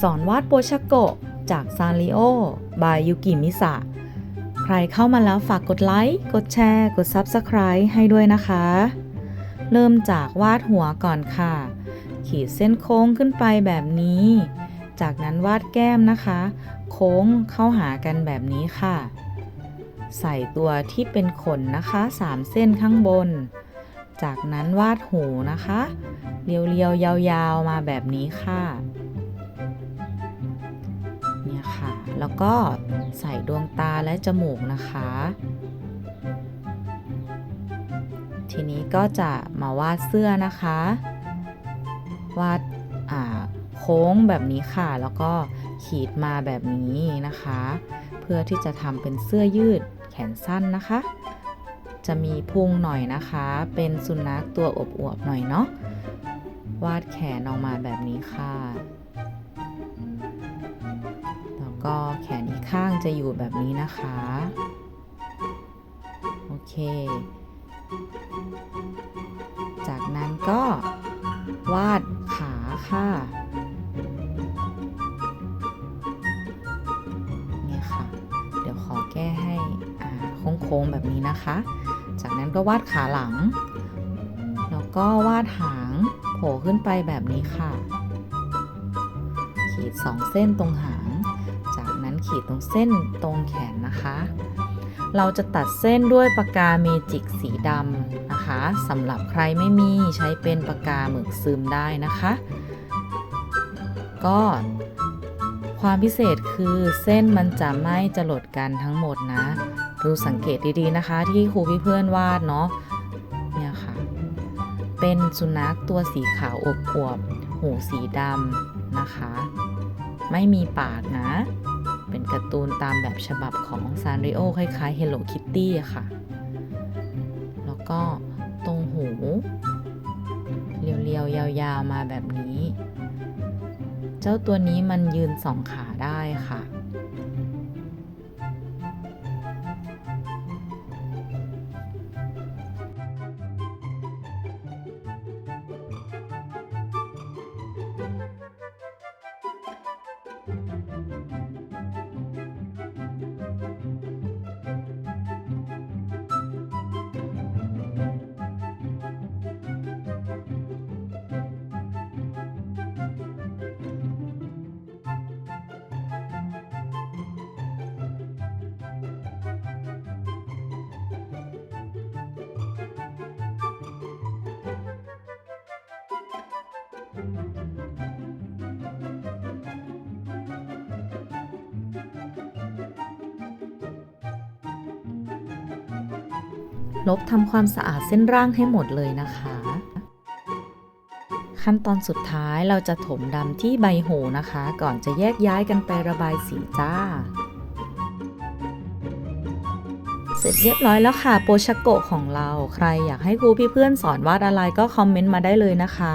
สอนวาดโปชโกะ จากซานริโอบายยุกิมิสะ ใครเข้ามาแล้วฝากกดไลค์ กดแชร์ กด Subscribe ให้ด้วยนะคะ เริ่มจากวาดหัวก่อนค่ะ ขีดเส้นโค้งขึ้นไปแบบนี้ จากนั้นวาดแก้มนะคะ โค้งเข้าหากันแบบนี้ค่ะ ใส่ตัวที่เป็นขนนะคะ 3 เส้นข้างบน จากนั้นวาดหูนะคะ เรียวๆยาวๆมาแบบนี้ค่ะ แล้วก็ใส่ดวงตาและจมูกนะคะ ทีนี้ก็จะมาวาดเสื้อนะคะ วาดโค้งแบบนี้ค่ะ แล้วก็ขีดมาแบบนี้นะคะ เพื่อที่จะทำเป็นเสื้อยืดแขนสั้นนะคะ จะมีพุงหน่อยนะคะ เป็นสุนัขตัวอบอวบๆหน่อยเนาะวาดแขนออกมาแบบนี้ค่ะ ก็แขนอีกข้างจะอยู่แบบนี้นะคะ โอเค จากนั้นก็วาดขาค่ะเนี่ยค่ะ เดี๋ยวขอแก้ให้โค้งๆแบบนี้นะคะ จากนั้นก็วาดขาหลัง แล้วก็วาดหางโผล่ขึ้นไปแบบนี้ค่ะ ขีดสองเส้นตรงหาง ขีดตรงเส้นตรงแขนนะคะ เราจะตัดเส้นด้วยปากกาเมจิกสีดำนะคะสำหรับใครไม่มีใช้เป็นปากกาหมึกซึมได้นะคะ ก็ความพิเศษคือเส้นมันจะไม่จรดกันทั้งหมดนะ ดูสังเกตดีๆนะคะ ที่ครูพี่เพื่อนวาดเนาะเนี่ยค่ะ เป็นสุนัขตัวสีขาวอบอวบหูสีดำนะคะ ไม่มีปากนะ เป็นการ์ตูนตามแบบฉบับของซานริโอคล้ายๆ Hello Kitty ค่ะ แล้วก็ตรงหู เรียวๆ ยาวๆ มาแบบนี้ เจ้าตัวนี้มันยืนสองขาได้ค่ะ ลบทำความสะอาดเส้นร่างให้หมดเลยนะคะ ขั้นตอนสุดท้ายเราจะถมดำที่ใบหูนะคะ ก่อนจะแยกย้ายกันไประบายสีจ้า เสร็จเรียบร้อยแล้วค่ะโปชโกะของเราใครอยากให้ครูพี่เพื่อนสอนวาดอะไรก็คอมเมนต์มาได้เลยนะคะ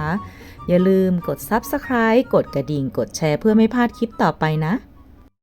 อย่าลืมกด Subscribe กดกระดิ่ง กดแชร์เพื่อไม่พลาดคลิปต่อไปนะ